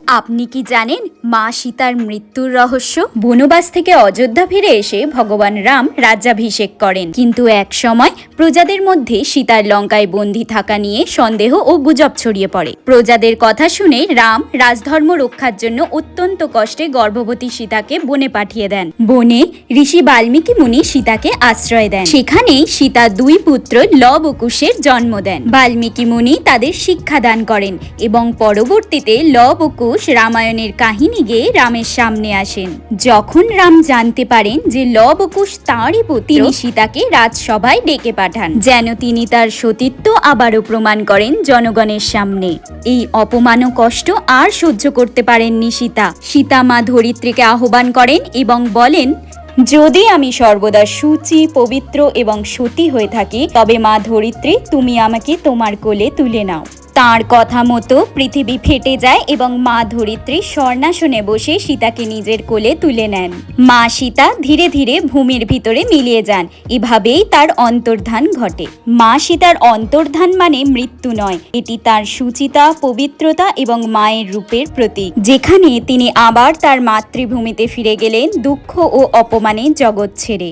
আপনি কি জানেন মা সীতার মৃত্যুর রহস্য? বনবাস থেকে অযোধ্যা ফিরে এসে ভগবান রাম রাজ্যাভিষেক করেন। কিন্তু এক সময় প্রজাদের মধ্যে সীতার লঙ্কায় বন্দী থাকা নিয়ে সন্দেহ ও গুজব ছড়িয়ে পড়ে। প্রজাদের কথা শুনে রাম রাজধর্ম রক্ষার জন্য অত্যন্ত কষ্টে গর্ভবতী সীতাকে বনে পাঠিয়ে দেন। বনে ঋষি বাল্মীকি মুনি সীতাকে আশ্রয় দেন। সেখানেই সীতা দুই পুত্র লব ও কুশের জন্ম দেন। বাল্মীকি মুনি তাদের শিক্ষাদান করেন এবং পরবর্তীতে লব ও কুশ রামায়ণের কাহিনী গেয়ে রামের সামনে আসেন। যখন রাম জানতে পারেন যে লব ও কুশ তাঁরই পুত্র, তিনি সীতাকে রাজসভায় ডেকে পাঠান। যেন তিনি তার সতীত্ব আবারও প্রমাণ করেন জনগণের সামনে। এই অপমান ও কষ্ট আর সহ্য করতে পারেননি সীতা। সীতা মা ধরিত্রীকে আহ্বান করেন এবং বলেন, যদি আমি সর্বদা সুচি, পবিত্র এবং সতী হয়ে থাকি, তবে মা ধরিত্রী, তুমি আমাকে তোমার কোলে তুলে নাও। তার কথা মতো পৃথিবী ফেটে যায় এবং মা ধরিত্রী স্বর্ণাসনে বসে সীতাকে নিজের কোলে তুলে নেন। মা সীতা ধীরে ধীরে ভূমির ভিতরে মিলিয়ে যান। এভাবেই তার অন্তর্ধান ঘটে। মা সীতার অন্তর্ধান মানে মৃত্যু নয়, এটি তার সুচিতা, পবিত্রতা এবং মায়ের রূপের প্রতীক। যেখানে তিনি আবার তার মাতৃভূমিতে ফিরে গেলেন দুঃখ ও অপমানে জগৎ ছেড়ে।